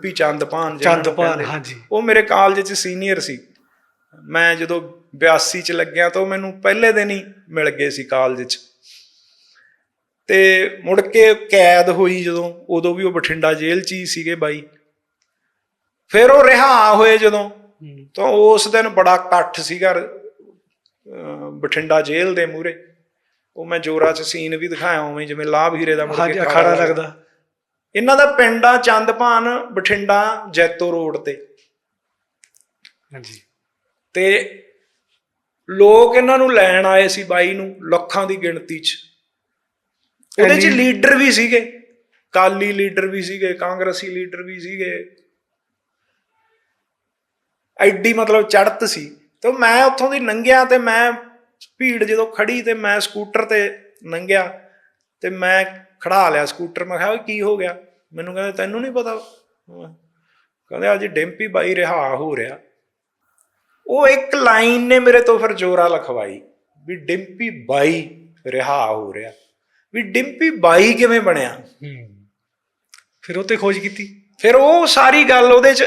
ਡਿੰਪੀ ਚੰਦਪਾਨ ਕਹਿੰਦੇ। ਹਾਂਜੀ। ਉਹ ਮੇਰੇ ਕਾਲਜ 'ਚ ਸੀਨੀਅਰ ਸੀ। ਮੈਂ ਜਦੋਂ 82 ਚ ਲੱਗਿਆ ਤਾਂ ਉਹ ਮੈਨੂੰ ਪਹਿਲੇ ਦਿਨ ਹੀ ਮਿਲ ਗਏ ਸੀ ਕਾਲਜ 'ਚ। ਤੇ ਮੁੜ ਕੇ ਕੈਦ ਹੋਈ ਜਦੋਂ ਉਦੋਂ ਵੀ ਉਹ ਬਠਿੰਡਾ ਜੇਲ੍ਹ 'ਚ ਹੀ ਸੀਗੇ ਬਾਈ। ਫਿਰ ਉਹ ਰਿਹਾ ਹੋਏ ਜਦੋਂ। ਤਾਂ ਉਸ ਦਿਨ ਬੜਾ ਇਕੱਠ ਸੀਗਾ ਬਠਿੰਡਾ ਜੇਲ੍ਹ ਦੇ ਮੂਹਰੇ। ਉਹ ਮੈਂ ਜੋਰਾ 'ਚ ਸੀਨ ਵੀ ਦਿਖਾਇਆ ਉਵੇਂ ਜਿਵੇਂ ਲਾਭ ਹੀਰੇ ਦਾ ਮੁੜ ਕੇ ਅਖਾੜਾ ਲੱਗਦਾ। ਇਹਨਾਂ ਦਾ ਪਿੰਡ ਆ ਚੰਦਪਾਨ ਬਠਿੰਡਾ ਜੈਤੋ ਰੋਡ ਤੇ। ਹਾਂਜੀ। ਤੇ ਲੋਕ ਇਹਨਾਂ ਨੂੰ ਲੈਣ ਆਏ ਸੀ ਬਾਈ ਨੂੰ ਲੱਖਾਂ ਦੀ ਗਿਣਤੀ 'ਚ। ਉਹਦੇ 'ਚ ਲੀਡਰ ਵੀ ਸੀਗੇ ਕਾਲੀ ਲੀਡਰ ਵੀ ਸੀਗੇ ਕਾਂਗਰਸੀ ਲੀਡਰ ਵੀ ਸੀਗੇ। ਐਡੀ ਮਤਲਬ ਚੜਤ ਸੀ। ਤੇ ਮੈਂ ਉੱਥੋਂ ਦੀ ਲੰਘਿਆ ਤੇ ਮੈਂ ਭੀੜ ਜਦੋਂ ਖੜੀ ਤੇ ਮੈਂ ਸਕੂਟਰ ਤੇ ਲੰਘਿਆ ਤੇ ਮੈਂ ਖੜਾ ਲਿਆ ਸਕੂਟਰ ਮੈਂ ਕਿਹਾ ਕੀ ਹੋ ਗਿਆ? ਮੈਨੂੰ ਕਹਿੰਦੇ ਤੈਨੂੰ ਨਹੀਂ ਪਤਾ? ਕਹਿੰਦੇ ਅੱਜ ਡਿੰਪੀ ਬਾਈ ਰਿਹਾ ਹੋ ਰਿਹਾ। ਉਹ ਇੱਕ ਲਾਈਨ ਨੇ ਮੇਰੇ ਤੋਂ ਫਿਰ ਜੋਰਾ ਲਖਵਾਈ ਵੀ ਡਿੰਪੀ ਬਾਈ ਰਿਹਾ ਹੋ ਰਿਹਾ। ਵੀ ਡਿੰਪੀ ਬਾਈ ਕਿਵੇਂ ਬਣਿਆ? ਫਿਰ ਉਹ ਤੇ ਖੋਜ ਕੀਤੀ। ਫਿਰ ਉਹ ਸਾਰੀ ਗੱਲ ਉਹਦੇ ਚ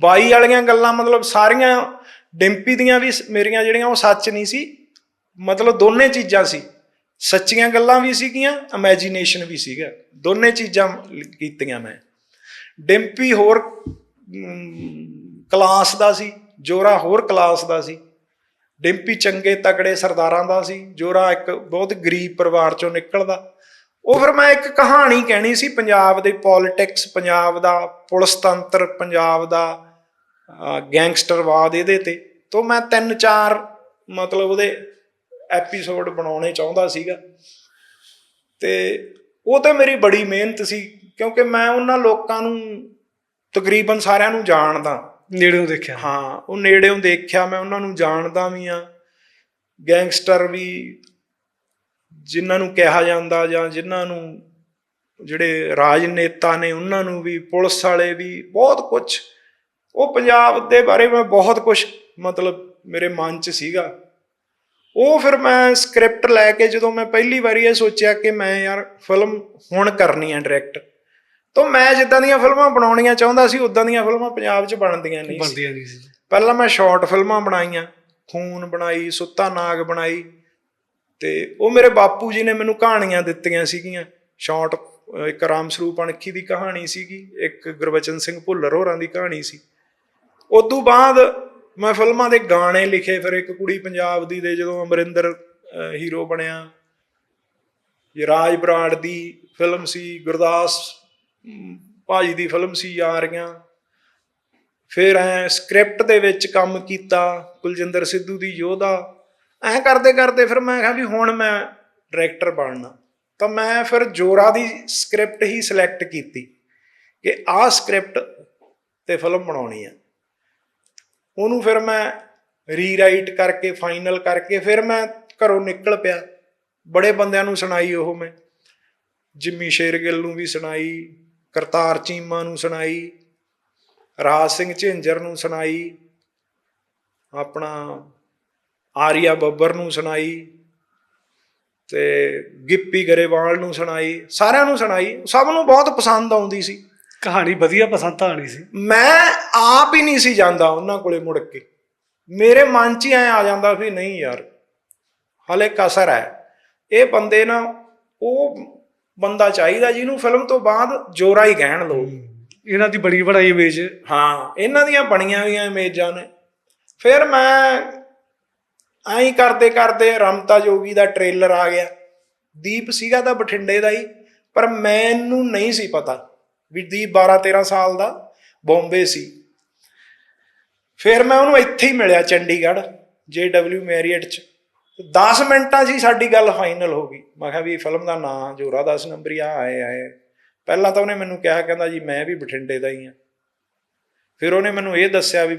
ਬਾਈ ਵਾਲੀਆਂ ਗੱਲਾਂ ਮਤਲਬ ਸਾਰੀਆਂ ਡਿੰਪੀ ਦੀਆਂ ਵੀ ਮੇਰੀਆਂ ਜਿਹੜੀਆਂ ਉਹ ਸੱਚ ਨਹੀਂ ਸੀ ਮਤਲਬ ਦੋਨੇ ਚੀਜ਼ਾਂ ਸੀ। ਸੱਚੀਆਂ ਗੱਲਾਂ ਵੀ ਸੀਗੀਆਂ ਇਮੇਜਿਨੇਸ਼ਨ ਵੀ ਸੀਗਾ। ਦੋਨੇ ਚੀਜ਼ਾਂ ਕੀਤੀਆਂ ਮੈਂ। ਡਿੰਪੀ ਹੋਰ ਕਲਾਸ ਦਾ ਸੀ, ਜੋਰਾ ਹੋਰ ਕਲਾਸ ਦਾ ਸੀ। ਡਿੰਪੀ ਚੰਗੇ ਤਕੜੇ ਸਰਦਾਰਾਂ ਦਾ ਸੀ, ਜੋਰਾ ਇੱਕ ਬਹੁਤ ਗਰੀਬ ਪਰਿਵਾਰ ਚੋਂ ਨਿਕਲਦਾ। ਉਹ ਫਿਰ ਮੈਂ ਇੱਕ ਕਹਾਣੀ ਕਹਿਣੀ ਸੀ, ਪੰਜਾਬ ਦੇ ਪੋਲਿਟਿਕਸ ਪੰਜਾਬ ਦਾ ਪੁਲਿਸ ਤੰਤਰ, ਪੰਜਾਬ ਦਾ ਗੈਂਗਸਟਰਵਾਦ ਇਹਦੇ ਤੇ। ਤੋਂ ਮੈਂ ਤਿੰਨ ਚਾਰ ਮਤਲਬ ਉਹਦੇ ਐਪੀਸੋਡ ਬਣਾਉਣੇ ਚਾਹੁੰਦਾ ਸੀਗਾ। ਤੇ ਉਹ ਤੇ ਮੇਰੀ ਬੜੀ ਮਿਹਨਤ ਸੀ ਕਿਉਂਕਿ ਮੈਂ ਉਹਨਾਂ ਲੋਕਾਂ ਨੂੰ ਤਕਰੀਬਨ ਸਾਰਿਆਂ ਨੂੰ ਜਾਣਦਾ। ਨੇੜਿਓਂ ਦੇਖਿਆ। ਹਾਂ ਉਹ ਨੇੜਿਓਂ ਦੇਖਿਆ ਮੈਂ ਉਹਨਾਂ ਨੂੰ ਜਾਣਦਾ ਵੀ ਆ ਗੈਂਗਸਟਰ ਵੀ ਜਿਨ੍ਹਾਂ ਨੂੰ ਕਿਹਾ ਜਾਂਦਾ ਜਾਂ ਜਿਨ੍ਹਾਂ ਨੂੰ ਜਿਹੜੇ ਰਾਜਨੇਤਾ ਨੇ ਉਹਨਾਂ ਨੂੰ ਵੀ ਪੁਲਿਸ ਵਾਲੇ ਵੀ ਬਹੁਤ ਕੁਝ ਉਹ ਪੰਜਾਬ ਦੇ ਬਾਰੇ ਮੈਂ ਬਹੁਤ ਕੁਝ ਮਤਲਬ ਮੇਰੇ ਮਨ 'ਚ ਸੀਗਾ। ਉਹ ਫਿਰ ਮੈਂ ਸਕ੍ਰਿਪਟ ਲੈ ਕੇ ਜਦੋਂ ਮੈਂ ਪਹਿਲੀ ਵਾਰੀ ਇਹ ਸੋਚਿਆ ਕਿ ਮੈਂ ਯਾਰ ਫਿਲਮ ਹੁਣ ਕਰਨੀ ਹੈ ਡਾਇਰੈਕਟ ਤਾਂ ਮੈਂ ਜਿੱਦਾਂ ਦੀਆਂ ਫਿਲਮਾਂ ਬਣਾਉਣੀਆਂ ਚਾਹੁੰਦਾ ਸੀ ਉਦਾਂ ਦੀਆਂ ਫਿਲਮਾਂ ਪੰਜਾਬ 'ਚ ਬਣਦੀਆਂ ਨਹੀਂ ਸੀ। ਬਣਦੀਆਂ ਨਹੀਂ ਸੀ। ਪਹਿਲਾਂ ਮੈਂ ਸ਼ਾਰਟ ਫਿਲਮਾਂ ਬਣਾਈਆਂ ਖੂਨ ਬਣਾਈ ਸੁੱਤਾ ਨਾਗ ਬਣਾਈ ਤੇ ਉਹ ਮੇਰੇ ਬਾਪੂ ਜੀ ਨੇ ਮੈਨੂੰ ਕਹਾਣੀਆਂ ਦਿੱਤੀਆਂ ਸੀਗੀਆਂ। ਸ਼ਾਰਟ ਇੱਕ ਰਾਮ ਸਰੂਪ ਅਣਖੀ ਦੀ ਕਹਾਣੀ ਸੀਗੀ ਇੱਕ ਗੁਰਬਚਨ ਸਿੰਘ ਭੁੱਲਰ ਹੋਰਾਂ ਦੀ ਕਹਾਣੀ ਸੀ। ਉਦੋਂ ਬਾਅਦ ਮੈਂ ਫਿਲਮਾਂ ਦੇ ਗਾਣੇ ਲਿਖੇ ਫਿਰ ਇੱਕ ਕੁੜੀ ਪੰਜਾਬ ਦੀ ਦੇ ਜਦੋਂ ਅਮਰਿੰਦਰ ਹੀਰੋ ਬਣਿਆ। ਇਹ ਰਾਜ ਬਰਾੜ ਦੀ ਫਿਲਮ ਸੀ ਗੁਰਦਾਸ ਅਮ, ਭਾਜੀ ਦੀ ਫਿਲਮ ਸੀ ਯਾਰੀਆਂ ਫਿਰ ਐ ਸਕ੍ਰਿਪਟ ਦੇ ਵਿੱਚ ਕੰਮ ਕੀਤਾ ਕੁਲਜਿੰਦਰ ਸਿੱਧੂ ਦੀ ਯੋਧਾ। ਐ ਕਰਦੇ ਕਰਦੇ ਫਿਰ ਮੈਂ ਕਿਹਾ ਵੀ ਹੁਣ ਮੈਂ ਡਾਇਰੈਕਟਰ ਬਣਨਾ। ਤਾਂ ਮੈਂ ਫਿਰ ਜੋਰਾ ਦੀ ਸਕ੍ਰਿਪਟ ਹੀ ਸਿਲੈਕਟ ਕੀਤੀ ਕਿ ਆਹ ਸਕ੍ਰਿਪਟ ਤੇ ਫਿਲਮ ਬਣਾਉਣੀ ਹੈ ਉਹਨੂੰ ਫਿਰ ਮੈਂ ਰੀਰਾਈਟ ਕਰਕੇ ਫਾਈਨਲ ਕਰਕੇ ਫਿਰ ਮੈਂ ਘਰੋਂ ਨਿਕਲ ਪਿਆ। ਬੜੇ ਬੰਦਿਆਂ ਨੂੰ ਸੁਣਾਈ ਉਹ ਮੈਂ। ਜਿੰਮੀ ਸ਼ੇਰਗਿੱਲ ਨੂੰ ਵੀ ਸੁਣਾਈ, ਕਰਤਾਰ ਚੀਮਾ ਨੂੰ ਸੁਣਾਈ, ਰਾਜ ਸਿੰਘ ਝਿੰਜਰ ਨੂੰ ਸੁਣਾਈ, ਆਪਣਾ ਆਰੀਆ ਬੱਬਰ ਨੂੰ ਸੁਣਾਈ ਤੇ ਗਿੱਪੀ ਗਰੇਵਾਲ ਨੂੰ ਸੁਣਾਈ, ਸਾਰਿਆਂ ਨੂੰ ਸੁਣਾਈ। ਸਭ ਨੂੰ ਬਹੁਤ ਪਸੰਦ ਆਉਂਦੀ ਸੀ। ਕਹਾਣੀ ਵਧੀਆ ਪਸੰਦ ਆਣੀ ਸੀ। ਮੈਂ ਆਪ ਹੀ ਨਹੀਂ ਸੀ ਜਾਂਦਾ ਉਹਨਾਂ ਕੋਲੇ ਮੁੜ ਕੇ। ਮੇਰੇ ਮਨ 'ਚ ਹੀ ਐ ਆ ਜਾਂਦਾ ਵੀ ਨਹੀਂ ਯਾਰ ਹਲੇ ਕਸਰ ਹੈ। ਇਹ ਬੰਦੇ ਨਾ ਉਹ ਬੰਦਾ ਚਾਹੀਦਾ ਜਿਹਨੂੰ ਫਿਲਮ ਤੋਂ ਬਾਅਦ ਜੋਰਾ ਹੀ ਕਹਿਣ ਲੋਕ ਇਹਨਾਂ ਦੀ ਬੜੀ ਬੜਾਈ ਇਮੇਜ ਹਾਂ ਇਹਨਾਂ ਦੀਆਂ ਬਣੀਆਂ ਹੋਈਆਂ ਇਮੇਜਾਂ ਨੇ। ਫਿਰ ਮੈਂ ਐਂ ਕਰਦੇ ਕਰਦੇ ਰਮਤਾ ਜੋਗੀ ਦਾ ਟ੍ਰੇਲਰ ਆ ਗਿਆ। ਦੀਪ ਸੀਗਾ ਤਾਂ ਬਠਿੰਡੇ ਦਾ ਹੀ ਪਰ ਮੈਨੂੰ ਨਹੀਂ ਸੀ ਪਤਾ। ਵੀ ਦੀਪ 12 13 ਸਾਲ ਦਾ ਬੰਬੇ ਸੀ। ਫਿਰ ਮੈਂ ਉਹਨੂੰ ਇੱਥੇ ਹੀ ਮਿਲਿਆ ਚੰਡੀਗੜ੍ਹ JW ਮੈਰੀਅਟ ਚ। 10 ਮਿੰਟਾਂ 'ਚ ਹੀ ਸਾਡੀ ਗੱਲ ਫਾਈਨਲ ਹੋ ਗਈ। ਮੈਂ ਕਿਹਾ ਵੀ ਫਿਲਮ ਦਾ ਨਾਂ ਜੋਰਾ 10 ਨੰਬਰੀ ਆ ਆਏ ਆਏ। ਪਹਿਲਾਂ ਤਾਂ ਉਹਨੇ ਮੈਨੂੰ ਕਿਹਾ ਕਹਿੰਦਾ ਜੀ ਮੈਂ ਵੀ ਬਠਿੰਡੇ ਦਾ ਹੀ ਆ। ਫਿਰ ਉਹਨੇ ਮੈਨੂੰ ਇਹ ਦੱਸਿਆ ਵੀ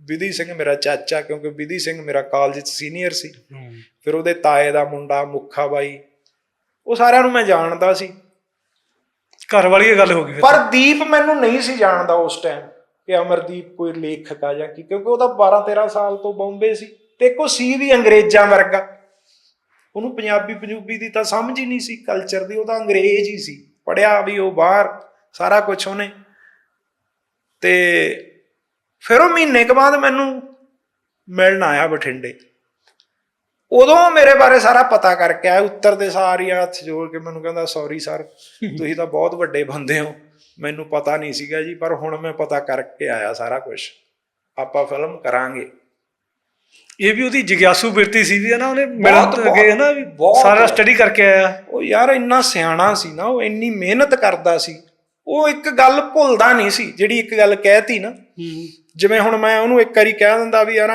ਵਿਧੀ ਸਿੰਘ ਮੇਰਾ ਚਾਚਾ ਕਿਉਂਕਿ ਵਿਧੀ ਸਿੰਘ ਮੇਰਾ ਕਾਲਜ 'ਚ ਸੀਨੀਅਰ ਸੀ। ਫਿਰ ਉਹਦੇ ਤਾਏ ਦਾ ਮੁੰਡਾ ਮੁੱਖਾ ਬਾਈ। ਉਹ ਸਾਰਿਆਂ ਨੂੰ ਮੈਂ ਜਾਣਦਾ ਸੀ। ਘਰ ਵਾਲੀ ਇਹ ਗੱਲ ਹੋ ਗਈ ਫਿਰ। ਪਰ ਦੀਪ ਮੈਨੂੰ ਨਹੀਂ ਸੀ ਜਾਣਦਾ ਉਸ ਟਾਈਮ ਕਿ ਅਮਰਦੀਪ ਕੋਈ ਲੇਖਕ ਆ ਜਾਂ ਕੀ, ਕਿਉਂਕਿ ਉਹ ਤਾਂ 12 13 ਸਾਲ ਤੋਂ ਬੰਬੇ ਸੀ ਤੇ ਕੋ ਸੀ ਵੀ ਅੰਗਰੇਜ਼ਾਂ ਵਰਗਾ। ਉਹਨੂੰ ਪੰਜਾਬੀ ਪੰਜੂਬੀ ਦੀ ਤਾਂ ਸਮਝ ਹੀ ਨਹੀਂ ਸੀ ਕਲਚਰ ਦੀ, ਉਹ ਤਾਂ ਅੰਗਰੇਜ਼ ਹੀ ਸੀ। ਪੜਿਆ ਵੀ ਉਹ ਬਾਹਰ, ਸਾਰਾ ਕੁਝ ਉਹਨੇ। ਤੇ ਫਿਰ ਉਹ ਮਹੀਨੇ ਕੁ ਬਾਅਦ ਮੈਨੂੰ ਮਿਲਣ ਆਇਆ ਬਠਿੰਡੇ। ਉਦੋਂ ਮੇਰੇ ਬਾਰੇ ਸਾਰਾ ਪਤਾ ਕਰਕੇ ਆਇਆ ਉੱਤਰ ਦੇ ਸਾਰੀ ਹੱਥ ਜੋੜ ਕੇ ਮੈਨੂੰ ਕਹਿੰਦਾ ਸੌਰੀ ਸਰ ਤੁਸੀਂ ਤਾਂ ਬਹੁਤ ਵੱਡੇ ਬੰਦੇ ਹੋ ਮੈਨੂੰ ਪਤਾ ਨਹੀਂ ਸੀਗਾ ਜੀ ਪਰ ਹੁਣ ਮੈਂ ਪਤਾ ਕਰਕੇ ਆਇਆ ਸਾਰਾ ਕੁਝ ਆਪਾਂ ਫਿਲਮ ਕਰਾਂਗੇ। ਇਹ ਵੀ ਉਹਦੀ ਜਿਗਿਆਸੂ ਬਿਰਤੀ ਸੀ ਵੀ ਹੈ ਨਾ ਉਹਨੇ ਮਿਹਨਤ ਅੱਗੇ ਹੈ ਨਾ ਵੀ ਬਹੁਤ- ਸਾਰਾ ਸਟੱਡੀ ਕਰਕੇ ਆਇਆ। ਉਹ ਯਾਰ ਇੰਨਾ ਸਿਆਣਾ ਸੀ ਨਾ ਉਹ ਇੰਨੀ ਮਿਹਨਤ ਕਰਦਾ ਸੀ ਉਹ ਇੱਕ ਗੱਲ ਭੁੱਲਦਾ ਨਹੀਂ ਸੀ ਜਿਹੜੀ ਇੱਕ ਗੱਲ ਕਹਿਤੀ ਨਾ। ਜਿਵੇਂ ਹੁਣ ਮੈਂ ਉਹਨੂੰ ਇੱਕ ਵਾਰੀ ਕਹਿ ਦਿੰਦਾ ਵੀ ਯਾਰ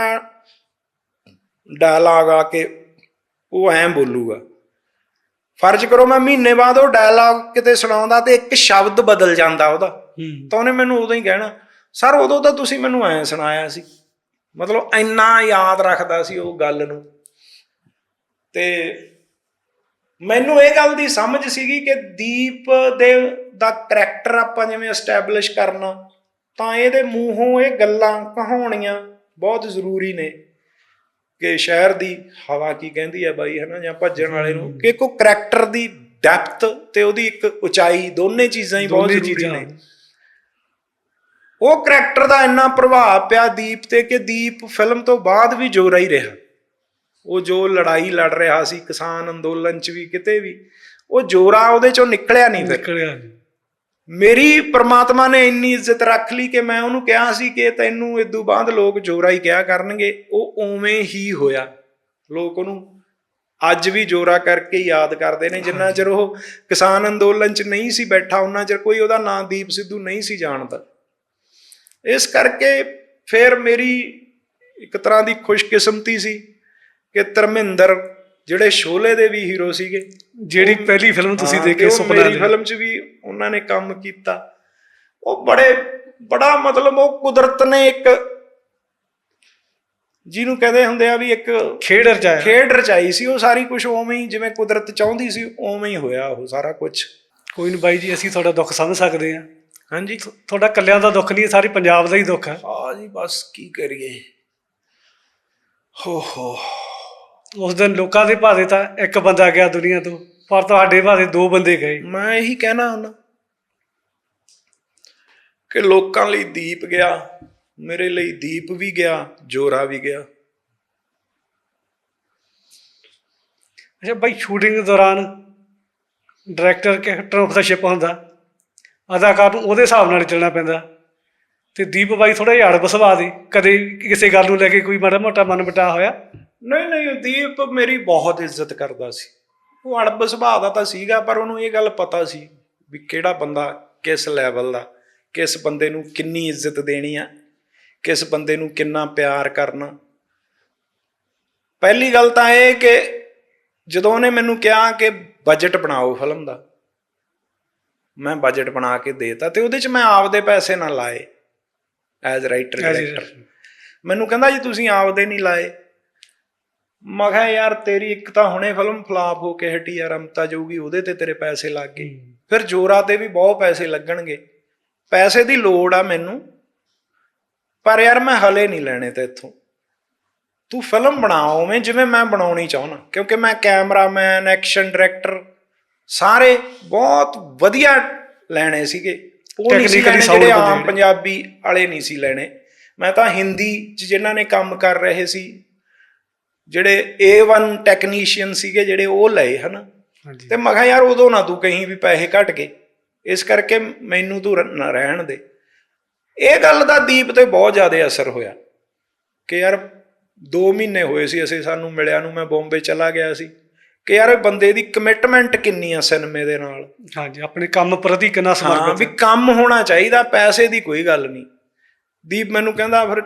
ਡਾਇਲਾਗ ਆ ਕੇ ਉਹ ਐਂ ਬੋਲੂਗਾ। ਫਰਜ਼ ਕਰੋ ਮੈਂ ਮਹੀਨੇ ਬਾਅਦ ਉਹ ਡਾਇਲਾਗ ਕਿਤੇ ਸੁਣਾਉਂਦਾ ਤੇ ਇੱਕ ਸ਼ਬਦ ਬਦਲ ਜਾਂਦਾ ਉਹਦਾ। ਤਾਂ ਉਹਨੇ ਮੈਨੂੰ ਉਦੋਂ ਹੀ ਕਹਿਣਾ ਸਰ ਉਦੋਂ ਤਾਂ ਤੁਸੀਂ ਮੈਨੂੰ ਐਂ ਸੁਣਾਇਆ ਸੀ। ਮਤਲਬ ਇੰਨਾ ਯਾਦ ਰੱਖਦਾ ਸੀ ਉਹ ਗੱਲ ਨੂੰ। ਤੇ ਮੈਨੂੰ ਇਹ ਗੱਲ ਦੀ ਸਮਝ ਸੀਗੀ ਕਿ ਦੀਪ ਦੇ ਦਾ ਕਰੈਕਟਰ ਆਪਾਂ ਜਿਵੇਂ ਐਸਟੈਬਲਿਸ਼ ਕਰਨਾ ਤਾਂ ਇਹਦੇ ਮੂੰਹੋਂ ਇਹ ਗੱਲਾਂ ਕਹਾਉਣੀਆਂ ਬਹੁਤ ਜ਼ਰੂਰੀ ਨੇ। ਕਿ ਸ਼ਹਿਰ ਦੀ ਹਵਾ ਕੀ ਕਹਿੰਦੀ ਹੈ ਬਾਈ ਹਨਾ ਜਾਂ ਭੱਜਣ ਵਾਲੇ ਨੂੰ ਕਿ ਕੋ ਕਰੈਕਟਰ ਦੀ ਡੈਪਥ ਤੇ ਉਹਦੀ ਇੱਕ ਉਚਾਈ ਦੋਨੇ ਚੀਜ਼ਾਂ ਹੀ ਬਹੁਤ ਚੀਜ਼ਾਂ। ਨੇ ਉਹ ਕਰੈਕਟਰ ਦਾ ਇੰਨਾ ਪ੍ਰਭਾਵ ਪਿਆ ਦੀਪ ਤੇ ਕਿ ਦੀਪ ਫਿਲਮ ਤੋਂ ਬਾਅਦ ਵੀ ਜੋਰਾ ਹੀ ਰਿਹਾ ਉਹ ਜੋ ਲੜਾਈ ਲੜ ਰਿਹਾ ਸੀ ਕਿਸਾਨ ਅੰਦੋਲਨ ਚ ਵੀ ਕਿਤੇ ਵੀ ਉਹ ਜੋਰਾ ਉਹਦੇ ਚੋਂ ਨਿਕਲਿਆ ਨਹੀਂ ਨਿਕਲਿਆ ਨੀ। ਮੇਰੀ ਪ੍ਰਮਾਤਮਾ ਨੇ ਇੰਨੀ ਇੱਜ਼ਤ ਰੱਖ ਲਈ ਕਿ ਮੈਂ ਉਹਨੂੰ ਕਿਹਾ ਸੀ ਕਿ ਤੈਨੂੰ ਇਦੋਂ ਬਾਅਦ ਲੋਕ ਜੋਰਾ ਹੀ ਕਿਹਾ ਕਰਨਗੇ ਉਹ ਉਵੇਂ ਹੀ ਹੋਇਆ। ਲੋਕ ਉਹਨੂੰ ਅੱਜ ਵੀ ਜੋਰਾ ਕਰਕੇ ਯਾਦ ਕਰਦੇ ਨੇ ਜਿੰਨਾ ਚਿਰ ਉਹ ਕਿਸਾਨ ਅੰਦੋਲਨ 'ਚ ਨਹੀਂ ਸੀ ਬੈਠਾ ਉਹਨਾਂ ਚਿਰ ਕੋਈ ਉਹਦਾ ਨਾਂ ਦੀਪ ਸਿੱਧੂ ਨਹੀਂ ਸੀ ਜਾਣਦਾ। ਇਸ ਕਰਕੇ ਫਿਰ ਮੇਰੀ ਇੱਕ ਤਰ੍ਹਾਂ ਦੀ ਖੁਸ਼ਕਿਸਮਤੀ ਸੀ ਕਿ ਧਰਮਿੰਦਰ ਜਿਹੜੇ ਸ਼ੋਲੇ ਦੇ ਵੀ ਹੀਰੋ ਸੀਗੇ। ਜਿਹੜੀ ਪਹਿਲੀ ਫਿਲਮ ਤੁਸੀਂ ਦੇਖੀ ਸੁਪਨਾ ਦੀ? ਫਿਲਮ 'ਚ ਵੀ ਉਹਨਾਂ ਨੇ ਕੰਮ ਕੀਤਾ। ਉਹ ਬੜੇ ਬੜਾ ਮਤਲਬ ਉਹ ਕੁਦਰਤ ਨੇ ਇੱਕ ਜਿਹਨੂੰ ਕਹਿੰਦੇ ਹੁੰਦੇ ਆ ਵੀ ਇੱਕ ਖੇਡ ਰਚਾਇਆ। ਖੇਡ ਰਚਾਈ ਸੀ। ਉਹ ਸਾਰੀ ਕੁਝ ਉਵੇਂ ਹੀ ਜਿਵੇਂ ਕੁਦਰਤ ਚਾਹੁੰਦੀ ਸੀ ਉਵੇਂ ਹੀ ਹੋਇਆ ਉਹ ਸਾਰਾ ਕੁਝ ਕੋਈ ਨਹੀਂ ਬਾਈ ਜੀ ਅਸੀਂ ਤੁਹਾਡਾ ਦੁੱਖ ਸਮਝ ਸਕਦੇ ਹਾਂ। ਹਾਂਜੀ। ਤੁਹਾਡਾ ਕੱਲਿਆਂ ਦਾ ਦੁੱਖ ਨਹੀਂ ਸਾਰੀ ਪੰਜਾਬ ਦਾ ਹੀ ਦੁੱਖ ਹੈ। ਆ ਜੀ ਬਸ ਕੀ ਕਰੀਏ। ਹੋ ਹੋ। ਉਸ ਦਿਨ ਲੋਕਾਂ ਦੇ ਭਾਦੇ ਤਾਂ ਇੱਕ ਬੰਦਾ ਗਿਆ ਦੁਨੀਆ ਤੋਂ ਪਰ ਤੁਹਾਡੇ ਭਾਦੇ ਦੋ ਬੰਦੇ ਗਏ। ਮੈਂ ਇਹੀ ਕਹਿਣਾ ਹੁੰਦਾ ਕਿ ਲੋਕਾਂ ਲਈ ਦੀਪ ਗਿਆ ਮੇਰੇ ਲਈ ਦੀਪ ਵੀ ਗਿਆ ਜੋਰਾ ਵੀ ਗਿਆ। ਅੱਛਾ ਬਾਈ ਸ਼ੂਟਿੰਗ ਦੌਰਾਨ ਡਾਇਰੈਕਟਰ ਕੈਰੈਕਟਰ ਆਫ ਦਾ ਸ਼ਿਪ ਹੁੰਦਾ ਅਦਾਕਾਰ ਨੂੰ ਉਹਦੇ ਹਿਸਾਬ ਨਾਲ ਚੱਲਣਾ ਪੈਂਦਾ। ਤੇ ਦੀਪ ਬਾਈ ਥੋੜਾ ਜਿਹਾ ਅੜਬ ਸੁਭਾਅ ਦੀ ਕਦੇ ਕਿਸੇ ਗੱਲ ਨੂੰ ਲੈ ਕੇ ਕੋਈ ਮਾੜਾ ਮੋਟਾ ਮਨ ਬਟਾ ਹੋਇਆ? ਨਹੀਂ ਨਹੀਂ ਦੀਪ ਮੇਰੀ ਬਹੁਤ ਇੱਜ਼ਤ ਕਰਦਾ ਸੀ। ਉਹ ਅੜਬ ਸੁਭਾਅ ਦਾ ਤਾਂ ਸੀਗਾ ਪਰ ਉਹਨੂੰ ਇਹ ਗੱਲ ਪਤਾ ਸੀ ਵੀ ਕਿਹੜਾ ਬੰਦਾ ਕਿਸ ਲੈਵਲ ਦਾ ਕਿਸ ਬੰਦੇ ਨੂੰ ਕਿੰਨੀ ਇੱਜ਼ਤ ਦੇਣੀ ਆ ਕਿਸ ਬੰਦੇ ਨੂੰ ਕਿੰਨਾ ਪਿਆਰ ਕਰਨਾ। ਪਹਿਲੀ ਗੱਲ ਤਾਂ ਇਹ ਕਿ ਜਦੋਂ ਉਹਨੇ ਮੈਨੂੰ ਕਿਹਾ ਕਿ ਬਜਟ ਬਣਾਓ ਫਿਲਮ ਦਾ ਮੈਂ ਬਜਟ ਬਣਾ ਕੇ ਦੇਤਾ ਤੇ ਉਹਦੇ ਚ ਮੈਂ ਆਪਦੇ ਪੈਸੇ ਨਾ ਲਾਏ ਐਜ਼ ਰਾਈਟਰ ਡਾਇਰੈਕਟਰ ਮੈਨੂੰ ਕਹਿੰਦਾ ਜੀ ਤੁਸੀਂ ਆਪਦੇ ਨਹੀਂ ਲਾਏ ਮੈਂ ਕਿਹਾ ਯਾਰ ਤੇਰੀ ਇੱਕ ਤਾਂ ਹੁਣੇ ਫਿਲਮ ਫਲਾਪ ਹੋ ਕੇ ਹਟੀ ਆ ਰਮਤਾ ਜਾਊਗੀ ਉਹਦੇ ਤੇ ਤੇਰੇ ਪੈਸੇ ਲੱਗ ਗਏ। ਫਿਰ ਜੋਰਾ ਤੇ ਵੀ ਬਹੁਤ ਪੈਸੇ ਲੱਗਣਗੇ। ਪੈਸੇ ਦੀ ਲੋੜ ਆ ਮੈਨੂੰ। ਪਰ ਯਾਰ ਮੈਂ ਹਲੇ ਨਹੀਂ ਲੈਣੇ ਤੇ ਇੱਥੋਂ। ਤੂੰ ਫਿਲਮ ਬਣਾ ਉਵੇਂ ਜਿਵੇਂ ਮੈਂ ਬਣਾਉਣੀ ਚਾਹੁੰਦਾ। ਕਿਉਂਕਿ ਮੈਂ ਕੈਮਰਾਮੈਨ ਐਕਸ਼ਨ ਡਾਇਰੈਕਟਰ ਸਾਰੇ ਬਹੁਤ ਵਧੀਆ ਲੈਣੇ ਸੀਗੇ। ਉਹ ਨਹੀਂ ਸੀ ਲੈਣੇ ਜਿਹੜੇ ਆਮ। ਪੰਜਾਬੀ ਵਾਲੇ ਨਹੀਂ ਸੀ ਲੈਣੇ। ਮੈਂ ਤਾਂ ਹਿੰਦੀ ਚ ਜਿਨ੍ਹਾਂ ਨੇ ਕੰਮ ਕਰ ਰਹੇ ਸੀ ਜਿਹੜੇ A1 ਟੈਕਨੀਸ਼ੀਅਨ ਸੀਗੇ ਜਿਹੜੇ ਉਹ ਲਏ ਹਨਾ। ਤੇ ਮੈਂ ਕਿਹਾ ਯਾਰ ਉਦੋਂ ਨਾ ਤੂੰ ਕਹੀਂ ਵੀ ਪੈਸੇ ਘਟ ਗਏ। ਇਸ ਕਰਕੇ ਮੈਨੂੰ ਤੂੰ ਨਾ ਰਹਿਣ ਦੇ। ਇਹ ਗੱਲ ਦਾ ਦੀਪ ਤੇ ਬਹੁਤ ਜ਼ਿਆਦਾ ਅਸਰ ਹੋਇਆ ਕਿ ਯਾਰ 2 ਮਹੀਨੇ ਹੋਏ ਸੀ ਅਸੀਂ ਸਾਨੂੰ ਮਿਲਿਆ ਨੂੰ ਮੈਂ ਬੰਬੇ ਚਲਾ ਗਿਆ ਸੀ। ਕਿ ਯਾਰ ਬੰਦੇ ਦੀ ਕਮਿਟਮੈਂਟ ਕਿੰਨੀ ਆ ਸਿਨੇਮੇ ਦੇ ਨਾਲ। ਹਾਂਜੀ ਆਪਣੇ ਕੰਮ ਪ੍ਰਤੀ ਕਿੰਨਾ ਹਾਂ ਸਮਰਪਿਤ ਵੀ ਕੰਮ ਹੋਣਾ ਚਾਹੀਦਾ ਪੈਸੇ ਦੀ ਕੋਈ ਗੱਲ ਨਹੀਂ। ਦੀਪ ਮੈਨੂੰ ਕਹਿੰਦਾ ਫਿਰ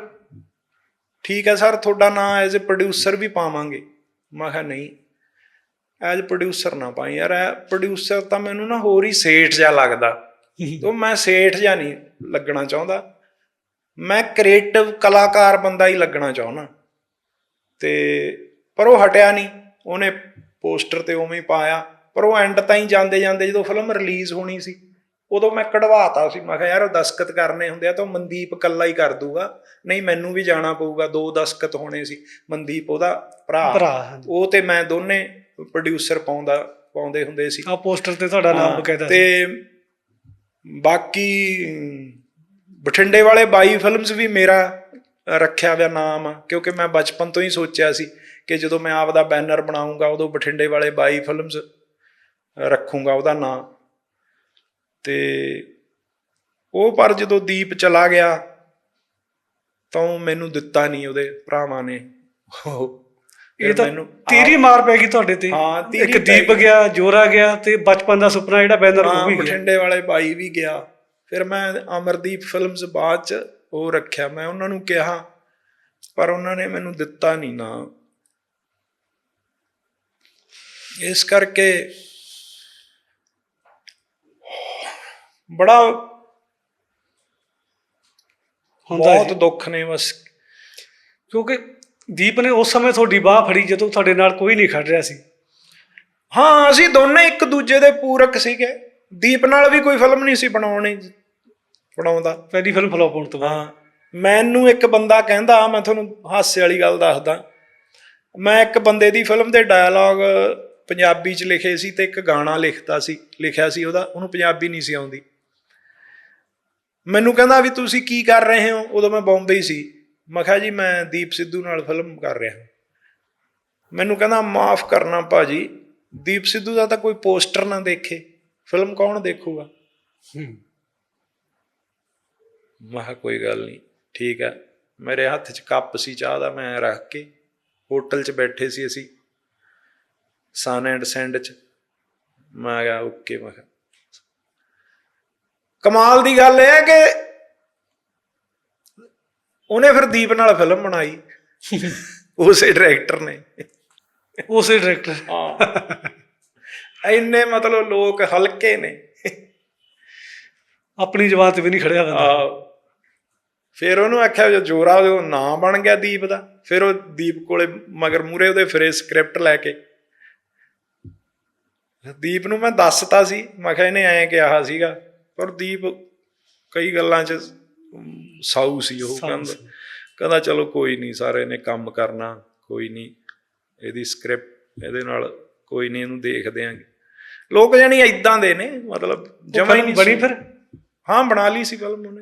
ਠੀਕ ਹੈ ਸਰ ਤੁਹਾਡਾ ਨਾਂ ਐਜ਼ ਅ ਪ੍ਰੋਡਿਊਸਰ ਵੀ ਪਾਵਾਂਗੇ। ਮੈਂ ਕਿਹਾ ਨਹੀਂ ਐਜ਼ ਪ੍ਰੋਡਿਊਸਰ ਨਾ ਪਾਈ। ਯਾਰ ਪ੍ਰੋਡਿਊਸਰ ਤਾਂ ਮੈਨੂੰ ਨਾ ਹੋਰ ਹੀ ਸੇਠ ਜਿਹਾ ਲੱਗਦਾ। ਉਹ ਮੈਂ ਸੇਠ ਜਿਹਾ ਨਹੀਂ ਲੱਗਣਾ ਚਾਹੁੰਦਾ। ਮੈਂ ਕ੍ਰੀਏਟਿਵ ਕਲਾਕਾਰ ਬੰਦਾ ਹੀ ਲੱਗਣਾ ਚਾਹੁੰਦਾ। ਤੇ ਪਰ ਉਹ ਹਟਿਆ ਨਹੀਂ। ਉਹਨੇ ਪੋਸਟਰ ਤੇ ਉਵੇਂ ਹੀ ਪਾਇਆ। ਪਰ ਉਹ ਐਂਡ ਤਾਈਂ ਜਾਂਦੇ ਜਾਂਦੇ ਜਦੋਂ ਫਿਲਮ ਰਿਲੀਜ਼ ਹੋਣੀ ਸੀ। ਉਦੋਂ ਮੈਂ ਕਢਵਾਤਾ ਸੀ। ਮੈਂ ਕਿਹਾ ਯਾਰ ਉਹ ਦਸਖਤ ਕਰਨੇ ਹੁੰਦੇ ਆ ਤਾਂ ਮਨਦੀਪ ਕੱਲਾ ਹੀ ਕਰ ਦੂਗਾ। ਨਹੀਂ ਮੈਨੂੰ ਵੀ ਜਾਣਾ ਪਊਗਾ। ਦੋ ਦਸਖਤ ਹੋਣੇ ਸੀ ਮਨਦੀਪ ਉਹਦਾ ਭਰਾ। ਉਹ ਤੇ ਮੈਂ ਦੋਨੇ ਪ੍ਰੋਡਿਊਸਰ ਪਾਉਂਦਾ ਪਾਉਂਦੇ ਹੁੰਦੇ ਸੀ। ਆ ਪੋਸਟਰ ਤੇ ਤੁਹਾਡਾ ਨਾਮ ਬਕਾਇਦਾ ਸੀ। ਤੇ ਬਾਕੀ ਬਠਿੰਡੇ ਵਾਲੇ ਬਾਈ ਫਿਲਮਸ ਵੀ ਮੇਰਾ ਰੱਖਿਆ ਹੋਇਆ ਨਾਮ ਆ ਕਿਉਂਕਿ ਮੈਂ ਬਚਪਨ ਤੋਂ ਹੀ ਸੋਚਿਆ ਸੀ ਕਿ ਜਦੋਂ ਮੈਂ ਆਪਦਾ ਬੈਨਰ ਬਣਾਉਂਗਾ ਉਦੋਂ ਬਠਿੰਡੇ ਵਾਲੇ ਬਾਈ ਫਿਲਮਸ ਰੱਖੂੰਗਾ ਉਹਦਾ ਨਾਂ ਤੇ ਉਹ ਪਰ ਜਦੋਂ ਦੀਪ ਚਲਾ ਗਿਆ ਤਾਂ ਮੈਨੂੰ ਦਿੱਤਾ ਨਹੀਂ ਉਹਦੇ ਭਰਾਵਾਂ ਨੇ। ਇਹ ਤਾਂ ਤੀਰੀ ਮਾਰ ਪੈ ਗਈ ਤੁਹਾਡੇ ਤੇ। ਹਾਂ, ਇੱਕ ਦੀਪ। ਗਿਆ ਜੋਰਾ ਗਿਆ ਤੇ ਬਚਪਨ ਦਾ ਸੁਪਨਾ ਜਿਹੜਾ ਬੈਨਰ ਉਹ ਵੀ ਬਠਿੰਡੇ ਵਾਲੇ ਬਾਈ ਵੀ ਗਿਆ। ਫਿਰ ਮੈਂ ਅਮਰਦੀਪ ਫਿਲਮਸ ਬਾਅਦ ਚ ਉਹ ਰੱਖਿਆ। ਮੈਂ ਉਹਨਾਂ ਨੂੰ ਕਿਹਾ ਪਰ ਉਹਨਾਂ ਨੇ ਮੈਨੂੰ ਦਿੱਤਾ ਨਹੀਂ ਨਾ। ਇਸ ਕਰਕੇ ਬੜਾ ਹੁੰਦਾ ਬਹੁਤ। ਦੁੱਖ ਨੇ ਬਸ। ਕਿਉਂਕਿ ਦੀਪ ਨੇ ਉਸ ਸਮੇਂ ਤੁਹਾਡੀ ਬਾਹ ਫੜੀ ਜਦੋਂ ਤੁਹਾਡੇ ਨਾਲ ਕੋਈ ਨਹੀਂ ਖੜ ਰਿਹਾ ਸੀ। ਹਾਂ ਅਸੀਂ ਦੋਨੇ ਇੱਕ ਦੂਜੇ ਦੇ ਪੂਰਕ ਸੀਗੇ। ਦੀਪ ਨਾਲ ਵੀ ਕੋਈ ਫਿਲਮ ਨਹੀਂ ਸੀ ਬਣਾਉਣੀ ਬਣਾਉਂਦਾ। ਪਹਿਲੀ ਫਿਲਮ ਫਲॉप ਹੋਣ ਤੋਂ ਬਾਅਦ। ਹਾਂ ਮੈਨੂੰ ਇੱਕ ਬੰਦਾ ਕਹਿੰਦਾ ਮੈਂ ਤੁਹਾਨੂੰ ਹਾਸੇ ਵਾਲੀ ਗੱਲ ਦੱਸਦਾ। ਮੈਂ ਇੱਕ ਬੰਦੇ ਦੀ ਫਿਲਮ ਦੇ ਡਾਇਲੌਗ ਪੰਜਾਬੀ ਚ ਲਿਖੇ ਸੀ ਤੇ ਇੱਕ ਗਾਣਾ ਲਿਖਤਾ ਸੀ ਲਿਖਿਆ ਸੀ ਉਹਦਾ। ਉਹਨੂੰ ਪੰਜਾਬੀ ਨਹੀਂ ਸੀ ਆਉਂਦੀ। ਮੈਨੂੰ ਕਹਿੰਦਾ ਵੀ ਤੁਸੀਂ ਕੀ ਕਰ ਰਹੇ ਹੋ? ਉਦੋਂ ਮੈਂ ਬੰਬਈ ਸੀ। ਮੈਂ ਕਿਹਾ ਜੀ ਮੈਂ ਦੀਪ ਸਿੱਧੂ ਨਾਲ ਫਿਲਮ ਕਰ ਰਿਹਾ। ਮੈਨੂੰ ਕਹਿੰਦਾ ਮਾਫ ਕਰਨਾ ਭਾਜੀ। ਦੀਪ ਸਿੱਧੂ ਦਾ ਤਾਂ ਕੋਈ ਪੋਸਟਰ ਨਾ ਦੇਖੇ। ਫਿਲਮ ਕੌਣ ਦੇਖੂਗਾ? ਹੂੰ। ਮੈਂ ਕਿਹਾ ਕੋਈ ਗੱਲ ਨਹੀਂ। ਠੀਕ ਹੈ ਮੇਰੇ ਹੱਥ 'ਚ ਕੱਪ ਸੀ ਚਾਹ ਦਾ ਮੈਂ ਰੱਖ ਕੇ ਹੋਟਲ 'ਚ ਬੈਠੇ ਸੀ ਅਸੀਂ। ਸਨ ਐਂਡ ਸੈਂਡ 'ਚ। ਮੈਂ ਕਿਹਾ ਓਕੇ ਮੈਂ ਕਿਹਾ। ਕਮਾਲ ਦੀ ਗੱਲ ਇਹ ਹੈ ਕਿ ਉਹਨੇ ਫਿਰ ਦੀਪ ਨਾਲ ਫਿਲਮ ਬਣਾਈ। ਉਸੇ ਡਾਇਰੈਕਟਰ ਨੇ। ਉਸੇ ਡਾਇਰੈਕਟਰ। ਹਾਂ। ਇੰਨੇ ਮਤਲਬ ਲੋਕ ਹਲਕੇ ਨੇ। ਆਪਣੀ ਜਵਾਨ ਤੇ ਵੀ ਨਹੀਂ ਖੜਿਆ ਆਹੋ। ਫਿਰ ਉਹਨੂੰ ਆਖਿਆ ਜੋ ਜੋਰਾ ਉਹ ਨਾਂ ਬਣ ਗਿਆ ਦੀਪ ਦਾ। ਫਿਰ ਉਹ ਦੀਪ ਕੋਲੇ ਮਗਰ ਮੂਰੇ ਉਹਦੇ ਫਿਰੇ ਸਕ੍ਰਿਪਟ ਲੈ ਕੇ। ਦੀਪ ਨੂੰ ਮੈਂ ਦੱਸਤਾ ਸੀ। ਮੈਂ ਕਿਹਾ ਇਹਨੇ ਐਂ ਕਿਹਾ ਸੀਗਾ ਪਰ ਦੀਪ ਕਈ ਗੱਲਾਂ 'ਚ ਸਾਊ ਸੀ ਉਹ ਕਹਿੰਦਾ। ਕਹਿੰਦਾ ਚਲੋ ਕੋਈ ਨਹੀਂ ਸਾਰੇ ਨੇ ਕੰਮ ਕਰਨਾ ਕੋਈ ਨਹੀਂ ਇਹਦੀ ਸਕ੍ਰਿਪਟ ਇਹਦੇ ਨਾਲ ਕੋਈ ਨਹੀਂ ਇਹਨੂੰ ਦੇਖਦੇ ਆਂਗੇ ਲੋਕ ਜਾਨੀ ਇਦਾਂ ਦੇ ਨੇ ਮਤਲਬ ਜਮਾਂ ਹੀ ਨਹੀਂ ਬਣੀ ਫਿਰ? ਹਾਂ ਬਣਾ ਲਈ ਸੀ ਫਿਲਮ ਉਹਨੇ।